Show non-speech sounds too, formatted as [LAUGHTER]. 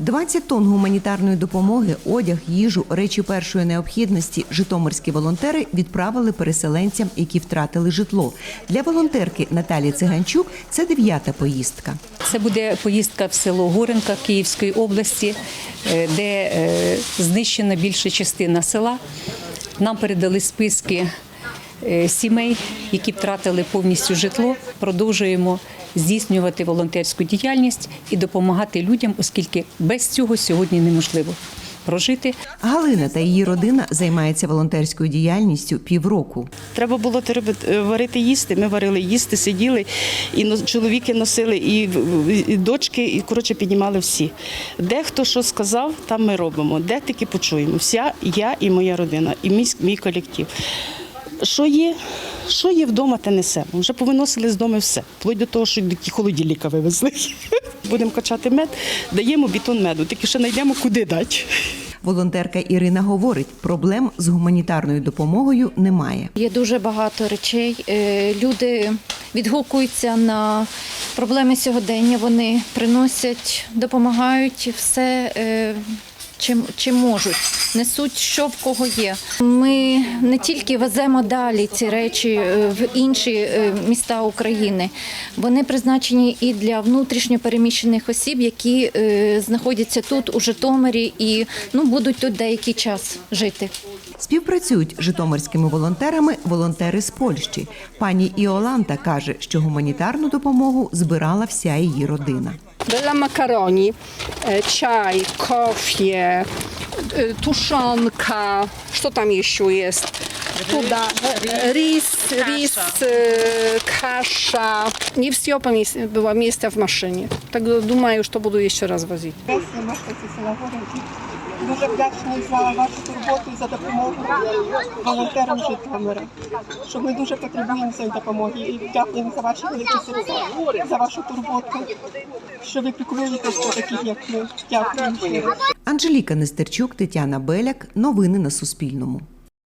20 тонн гуманітарної допомоги, одяг, їжу, речі першої необхідності житомирські волонтери відправили переселенцям, які втратили житло. Для волонтерки Наталі Циганчук це дев'ята поїздка. Це буде поїздка в село Горенка Київської області, е, де е, знищена більша частина села. Нам передали списки сімей, які втратили повністю житло. Продовжуємо здійснювати волонтерську діяльність і допомагати людям, оскільки без цього сьогодні неможливо прожити. Галина та її родина займається волонтерською діяльністю півроку. Треба було е, варити їсти. Ми варили їсти, сиділи, і чоловіки носили, і, і дочки, і коротше піднімали всі. Де хто що сказав, там ми робимо. Де тільки почуємо. Вся я і моя родина, і мій, мій колектив. Що є, що є вдома, те несемо. Вже повиносили з дому все. Вплоть до того, що ті холодильника вивезли. [LAUGHS] Будемо качати мед, даємо бітон меду, тільки ще знайдемо, куди дати. Волонтерка Ірина говорить, проблем з гуманітарною допомогою немає. Є дуже багато речей. Е, Люди відгукуються на проблеми сьогодення. Вони приносять, допомагають все. Чим, чим можуть, несуть, що в кого є. Ми не тільки веземо далі ці речі е, в інші е, міста України. Вони призначені і для внутрішньо переміщених осіб, які е, знаходяться тут, у Житомирі, і ну, будуть тут деякий час жити. Співпрацюють з житомирськими волонтерами волонтери з Польщі. Пані Іоланта каже, що гуманітарну допомогу збирала вся її родина. Dla makaroni, e, czaj, kofie, e, tuszonka, co tam jeszcze jest? Tuda, e, ris, ris, e, kasza. Nie все поміс- było miejsca w maszynie. Tak думаю, що буду ще раз возити. Десь мешканці села Горенки. Дуже вдячні за вашу турботу і за допомогу волонтерам Житомира. Що ми дуже потребуємо цієї допомоги. І дякуємо за ваші великі серця, за вашу турботу, Що ви піклуєтеся таких, як ми. Дякую. Анжеліка Нестерчук, Тетяна Беляк. Новини на Суспільному.